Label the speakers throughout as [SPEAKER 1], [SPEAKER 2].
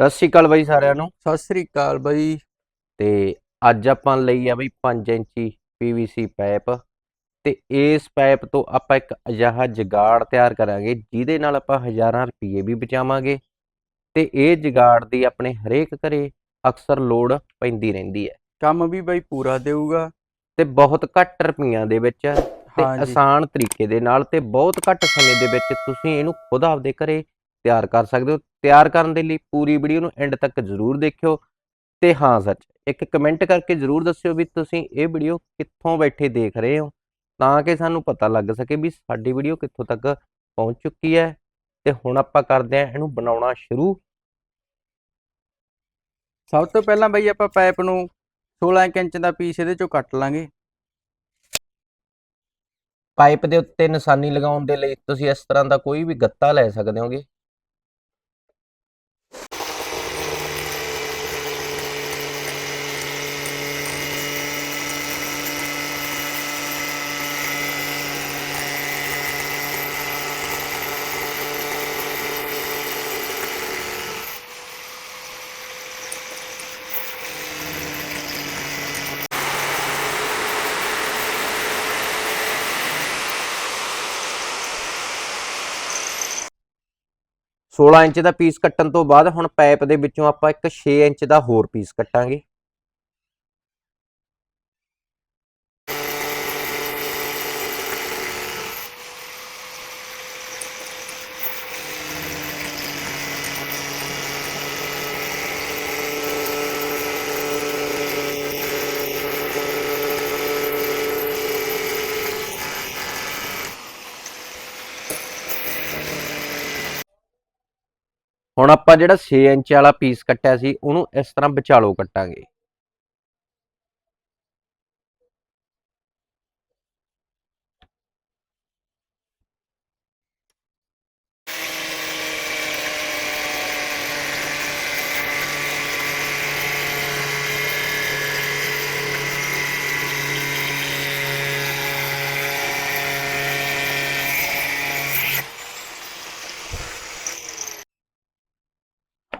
[SPEAKER 1] ਸਤਿ ਸ਼੍ਰੀ ਅਕਾਲ ਬਾਈ ਸਾਰਿਆਂ ਨੂੰ।
[SPEAKER 2] ਸਤਿ ਸ੍ਰੀ ਅਕਾਲ ਬਾਈ।
[SPEAKER 1] ਤੇ ਅੱਜ ਆਪਾਂ ਲਈ ਆ ਬਈ 5 ਇੰਚੀ PVC ਪਾਈਪ ਤੇ ਇਸ ਪਾਈਪ ਤੋਂ ਆਪਾਂ ਇੱਕ ਅਜਿਹਾ ਜਗਾੜ ਤਿਆਰ ਕਰਾਂਗੇ ਜਿਹਦੇ ਨਾਲ ਆਪਾਂ ਹਜ਼ਾਰਾਂ ਰੁਪਏ ਵੀ ਬਚਾਵਾਂਗੇ। ਤੇ ਇਹ ਜਗਾੜ ਦੀ ਆਪਣੇ ਹਰੇਕ ਘਰੇ ਅਕਸਰ ਲੋੜ ਪੈਂਦੀ ਰਹਿੰਦੀ ਹੈ।
[SPEAKER 2] ਕੰਮ ਵੀ ਬਾਈ ਪੂਰਾ ਦੇਊਗਾ।
[SPEAKER 1] ਤੇ ਬਹੁਤ ਘੱਟ ਰੁਪਈਆਂ ਦੇ ਵਿੱਚ ਹੈ ਤੇ
[SPEAKER 2] ਹਾਂਜੀ।
[SPEAKER 1] ਆਸਾਨ ਤਰੀਕੇ ਦੇ ਨਾਲ ਤੇ ਬਹੁਤ ਘੱਟ ਸਮੇਂ ਦੇ ਵਿੱਚ ਤੁਸੀਂ ਇਹਨੂੰ ਖੁਦ ਆਪਦੇ ਘਰੇ ਤਿਆਰ ਕਰ ਸਕਦੇ ਹੋ। ਤਿਆਰ ਕਰਨ ਦੇ ਲਈ ਪੂਰੀ ਵੀਡੀਓ ਨੂੰ ਐਂਡ ਤੱਕ ਜ਼ਰੂਰ ਦੇਖਿਓ। ਤੇ ਹਾਂ, ਸੱਚ, ਇੱਕ ਕਮੈਂਟ ਕਰਕੇ ਜ਼ਰੂਰ ਦੱਸਿਓ ਵੀ ਤੁਸੀਂ ਇਹ ਵੀਡੀਓ ਕਿੱਥੋਂ ਬੈਠੇ ਦੇਖ ਰਹੇ ਹੋ, ਤਾਂ ਕਿ ਸਾਨੂੰ ਪਤਾ ਲੱਗ ਸਕੇ ਵੀ ਸਾਡੀ ਵੀਡੀਓ ਕਿੱਥੋਂ ਤੱਕ ਪਹੁੰਚ ਚੁੱਕੀ ਹੈ। ਤੇ ਹੁਣ ਆਪਾਂ ਕਰਦੇ ਹਾਂ ਇਹਨੂੰ ਬਣਾਉਣਾ ਸ਼ੁਰੂ।
[SPEAKER 2] ਸਭ ਤੋਂ ਪਹਿਲਾਂ ਬਈ ਆਪਾਂ ਪਾਈਪ ਨੂੰ 16 ਕੁ ਇੰਚ ਦਾ ਪੀਸ ਇਹਦੇ ਚੋਂ ਕੱਟ ਲਾਂਗੇ।
[SPEAKER 1] ਪਾਈਪ ਦੇ ਉੱਤੇ ਨਿਸ਼ਾਨੀ ਲਗਾਉਣ ਦੇ ਲਈ ਤੁਸੀਂ ਇਸ ਤਰ੍ਹਾਂ ਦਾ ਕੋਈ ਵੀ ਗੱਤਾ ਲੈ ਸਕਦੇ ਹੋਗੇ। ਸੋਲਾਂ ਇੰਚ ਦਾ ਪੀਸ ਕੱਟਣ ਤੋਂ ਬਾਅਦ ਹੁਣ ਪਾਈਪ ਦੇ ਵਿੱਚੋਂ ਆਪਾਂ ਇੱਕ 6 ਇੰਚ ਦਾ ਹੋਰ ਪੀਸ ਕੱਟਾਂਗੇ। ਹੁਣ ਆਪਾਂ ਜਿਹੜਾ 6 ਇੰਚ ਵਾਲਾ ਪੀਸ ਕੱਟਿਆ ਸੀ ਉਹਨੂੰ ਇਸ ਤਰ੍ਹਾਂ ਵਿਚਾਲੋ ਕੱਟਾਂਗੇ।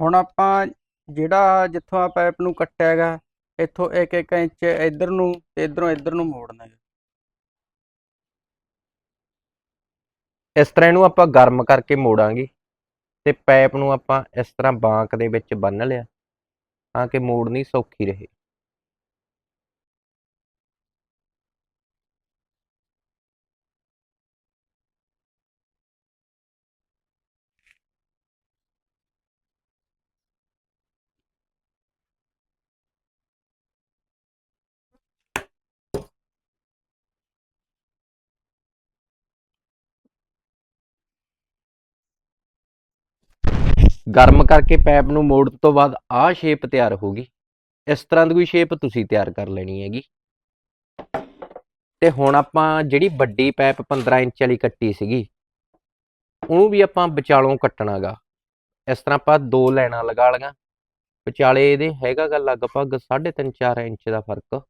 [SPEAKER 2] ਹੁਣ ਆਪਾਂ ਜਿਹੜਾ ਜਿੱਥੋਂ ਆ ਪਾਈਪ ਨੂੰ ਕੱਟਿਆ ਹੈਗਾ, ਇੱਥੋਂ 1-1 ਇੰਚ ਇੱਧਰ ਨੂੰ ਤੇ ਇੱਧਰੋਂ ਇੱਧਰ ਨੂੰ ਮੋੜਨਾ ਹੈ
[SPEAKER 1] ਇਸ ਤਰ੍ਹਾਂ ਇਹਨੂੰ ਆਪਾਂ ਗਰਮ ਕਰਕੇ ਮੋੜਾਂਗੇ ਤੇ ਪਾਈਪ ਨੂੰ ਆਪਾਂ ਇਸ ਤਰ੍ਹਾਂ ਬਾਂਕ ਦੇ ਵਿੱਚ ਬੰਨ ਲਿਆ ਤਾਂ ਕਿ ਮੋੜਨੀ ਸੌਖੀ ਰਹੇ। ਗਰਮ ਕਰਕੇ ਪੈਪ ਨੂੰ ਮੋੜਨ ਤੋਂ ਬਾਅਦ ਆਹ ਸ਼ੇਪ ਤਿਆਰ ਹੋਗੀ ਇਸ ਤਰ੍ਹਾਂ ਦੀ ਕੋਈ ਸ਼ੇਪ ਤੁਸੀਂ ਤਿਆਰ ਕਰ ਲੈਣੀ ਹੈਗੀ। ਤੇ ਹੁਣ ਆਪਾਂ ਜਿਹੜੀ ਵੱਡੀ ਪੈਪ 15 ਇੰਚ ਵਾਲੀ ਕੱਟੀ ਸੀਗੀ, ਉਹਨੂੰ ਵੀ ਆਪਾਂ ਵਿਚਾਲੋਂ ਕੱਟਣਾਗਾ ਇਸ ਤਰ੍ਹਾਂ ਆਪਾਂ ਦੋ ਲਾਈਨਾਂ ਲਗਾ ਲਈਆਂ। ਵਿਚਾਲੇ ਇਹਦੇ ਹੈਗਾਗਾ ਲਗਭਗ 3.5 4 ਇੰਚ ਦਾ ਫ਼ਰਕ।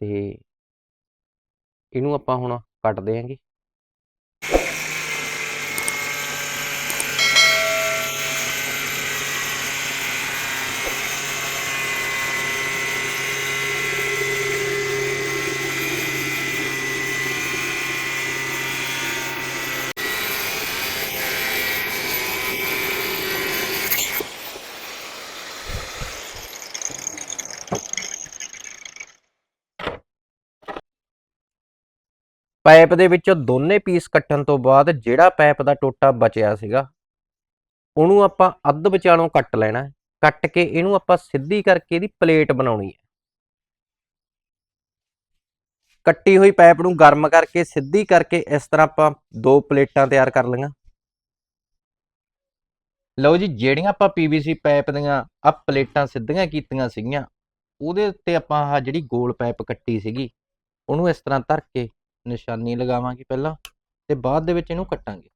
[SPEAKER 1] ਤੇ ਇਹਨੂੰ ਆਪਾਂ ਹੁਣ ਕੱਟ ਦੇਾਂਗੇ ਪਾਈਪ ਦੇ ਵਿੱਚੋਂ ਦੋਨੇ ਪੀਸ ਕੱਟਣ ਤੋਂ ਬਾਅਦ ਜਿਹੜਾ ਪਾਈਪ ਦਾ ਟੋਟਾ ਬਚਿਆ ਸੀਗਾ, ਉਹਨੂੰ ਆਪਾਂ ਅੱਧ ਵਿਚਾਲੋਂ ਕੱਟ ਲੈਣਾ ਹੈ। ਕੱਟ ਕੇ ਇਹਨੂੰ ਆਪਾਂ ਸਿੱਧੀ ਕਰਕੇ ਇਹਦੀ ਪਲੇਟ ਬਣਾਉਣੀ ਹੈ ਕੱਟੀ ਹੋਈ ਪਾਈਪ ਨੂੰ ਗਰਮ ਕਰਕੇ ਸਿੱਧੀ ਕਰਕੇ ਇਸ ਤਰ੍ਹਾਂ ਆਪਾਂ ਦੋ ਪਲੇਟਾਂ ਤਿਆਰ ਕਰ ਲਈਆਂ ਲਓ ਜੀ, ਜਿਹੜੀਆਂ ਆਪਾਂ PVC ਪਾਈਪ ਦੀਆਂ ਆ ਪਲੇਟਾਂ ਸਿੱਧੀਆਂ ਕੀਤੀਆਂ ਸੀਗੀਆਂ, ਉਹਦੇ ਉੱਤੇ ਆਪਾਂ ਆਹ ਜਿਹੜੀ ਗੋਲ ਪਾਈਪ ਕੱਟੀ ਸੀਗੀ, ਉਹਨੂੰ ਇਸ ਤਰ੍ਹਾਂ ਧਰ ਕੇ ਨਿਸ਼ਾਨੀ ਲਗਾਵਾਂਗੇ ਪਹਿਲਾਂ ਤੇ ਬਾਅਦ ਦੇ ਵਿੱਚ ਇਹਨੂੰ ਕੱਟਾਂਗੇ।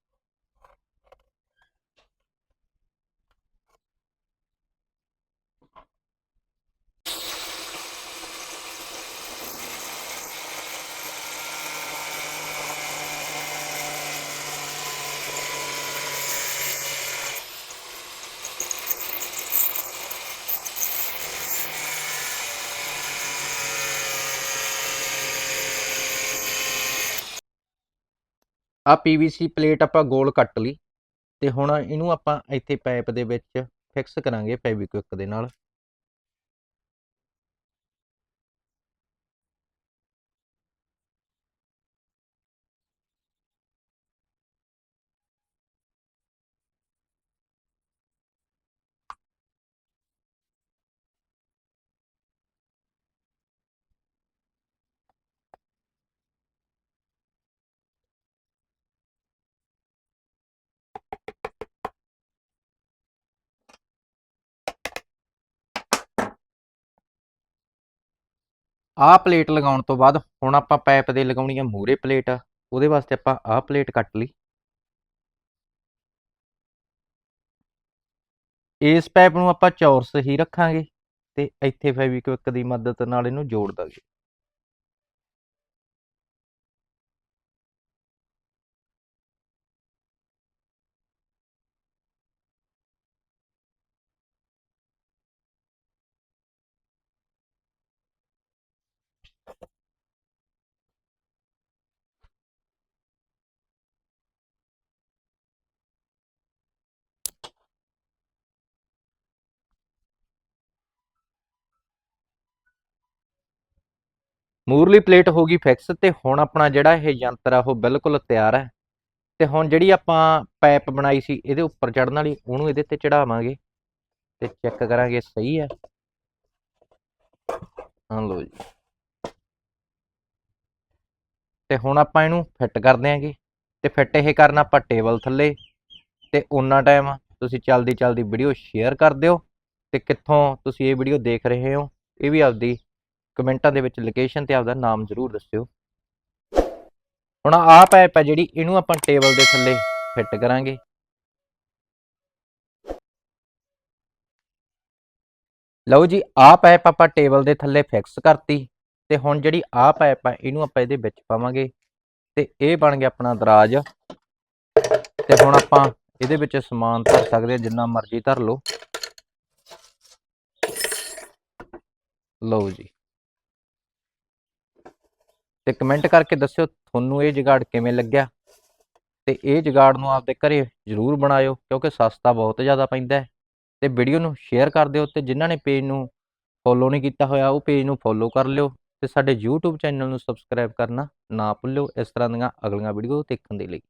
[SPEAKER 1] ਆ ਪੀਵੀਸੀ ਪਲੇਟ ਆਪਾਂ ਗੋਲ ਕੱਟ ਲਈ ਤੇ ਹੁਣ ਇਹਨੂੰ ਆਪਾਂ ਇੱਥੇ ਪਾਈਪ ਦੇ ਵਿੱਚ ਫਿਕਸ ਕਰਾਂਗੇ ਫੈਵਿਕਵਿਕ ਦੇ ਨਾਲ। ਆਹ ਪਲੇਟ ਲਗਾਉਣ ਤੋਂ ਬਾਅਦ ਹੁਣ ਆਪਾਂ ਪਾਈਪ ਦੇ ਲਗਾਉਣੀ ਆ ਮੂਰੇ ਪਲੇਟ ਉਹਦੇ ਵਾਸਤੇ ਆਪਾਂ ਆਹ ਪਲੇਟ ਕੱਟ ਲਈ। ਇਸ ਪਾਈਪ ਨੂੰ ਆਪਾਂ ਚੌਰਸ ਹੀ ਰੱਖਾਂਗੇ ਤੇ ਇੱਥੇ ਫੈਵੀਕਵਿਕ ਦੀ ਮਦਦ ਨਾਲ ਇਹਨੂੰ ਜੋੜ ਦਾਂਗੇ। ਮੂਰਲੀ ਪਲੇਟ ਹੋ ਗਈ ਫਿਕਸ ਤੇ ਹੁਣ ਆਪਣਾ ਜਿਹੜਾ ਇਹ ਯੰਤਰ ਆ, ਉਹ ਬਿਲਕੁਲ ਤਿਆਰ ਹੈ। ਤੇ ਹੁਣ ਜਿਹੜੀ ਆਪਾਂ ਪਾਈਪ ਬਣਾਈ ਸੀ, ਇਹਦੇ ਉੱਪਰ ਚੜਨ ਵਾਲੀ, ਉਹਨੂੰ ਇਹਦੇ ਤੇ ਚੜਾਵਾਂਗੇ ਤੇ ਚੈੱਕ ਕਰਾਂਗੇ ਸਹੀ ਹੈ। ਹਾਂ ਲੋ ਜੀ। ਤੇ ਹੁਣ ਆਪਾਂ ਇਹਨੂੰ ਫਿੱਟ ਕਰ ਦਿਆਂਗੇ ਤੇ ਫਿੱਟ ਇਹ ਕਰਨਾ ਆਪਾਂ ਟੇਬਲ ਥੱਲੇ ਤੇ ਉਹਨਾਂ ਟਾਈਮ ਤੁਸੀਂ ਚਲਦੀ ਚਲਦੀ ਵੀਡੀਓ ਸ਼ੇਅਰ ਕਰ ਦਿਓ ਤੇ ਕਿੱਥੋਂ ਤੁਸੀਂ ਇਹ ਵੀਡੀਓ ਦੇਖ ਰਹੇ ਹੋ, ਇਹ ਵੀ ਆਪਦੀ ਕਮੈਂਟਾਂ ਦੇ ਵਿੱਚ ਲੋਕੇਸ਼ਨ ਤੇ ਆਪਦਾ ਨਾਮ ਜ਼ਰੂਰ ਦੱਸਿਓ। ਹੁਣ ਆਹ ਪਾਈਪ ਹੈ ਜਿਹੜੀ, ਇਹਨੂੰ ਆਪਾਂ ਟੇਬਲ ਦੇ ਥੱਲੇ ਫਿੱਟ ਕਰਾਂਗੇ। ਲਓ ਜੀ, ਆਹ ਪਾਈਪ ਆਪਾਂ ਟੇਬਲ ਦੇ ਥੱਲੇ ਫਿਕਸ ਕਰਤੀ ਤੇ ਹੁਣ ਜਿਹੜੀ ਆਹ ਪਾਈਪ ਹੈ ਇਹਨੂੰ ਆਪਾਂ ਇਹਦੇ ਵਿੱਚ ਪਾਵਾਂਗੇ ਤੇ ਇਹ ਬਣ ਗਿਆ ਆਪਣਾ ਦਰਾਜ। ਤੇ ਹੁਣ ਆਪਾਂ ਇਹਦੇ ਵਿੱਚ ਸਮਾਨ ਧਰ ਸਕਦੇ ਜਿੰਨਾ ਮਰਜ਼ੀ ਧਰ ਲਓ। ਲਓ ਜੀ। ਤੇ ਕਮੈਂਟ ਕਰਕੇ ਦੱਸਿਓ ਤੁਹਾਨੂੰ ਇਹ ਜੁਗਾੜ ਕਿਵੇਂ ਲੱਗਿਆ? ਤੇ ਇਹ ਜੁਗਾੜ ਨੂੰ ਆਪਦੇ ਘਰੇ ਜ਼ਰੂਰ ਬਣਾਇਓ, ਕਿਉਂਕਿ ਸਸਤਾ ਬਹੁਤ ਜ਼ਿਆਦਾ ਪੈਂਦਾ ਹੈ। ਤੇ ਵੀਡੀਓ ਨੂੰ ਸ਼ੇਅਰ ਕਰ ਦਿਓ ਤੇ ਜਿਨ੍ਹਾਂ ਨੇ ਪੇਜ ਨੂੰ ਫੋਲੋ ਨਹੀਂ ਕੀਤਾ ਹੋਇਆ, ਉਹ ਪੇਜ ਨੂੰ ਫੋਲੋ ਕਰ ਲਿਓ ਤੇ ਸਾਡੇ YouTube ਚੈਨਲ ਨੂੰ ਸਬਸਕ੍ਰਾਈਬ ਕਰਨਾ ਨਾ ਭੁੱਲਿਓ। ਇਸ ਤਰ੍ਹਾਂ ਦੀਆਂ ਅਗਲੀਆਂ ਵੀਡੀਓ ਦੇਖਣ ਦੇ ਲਈ।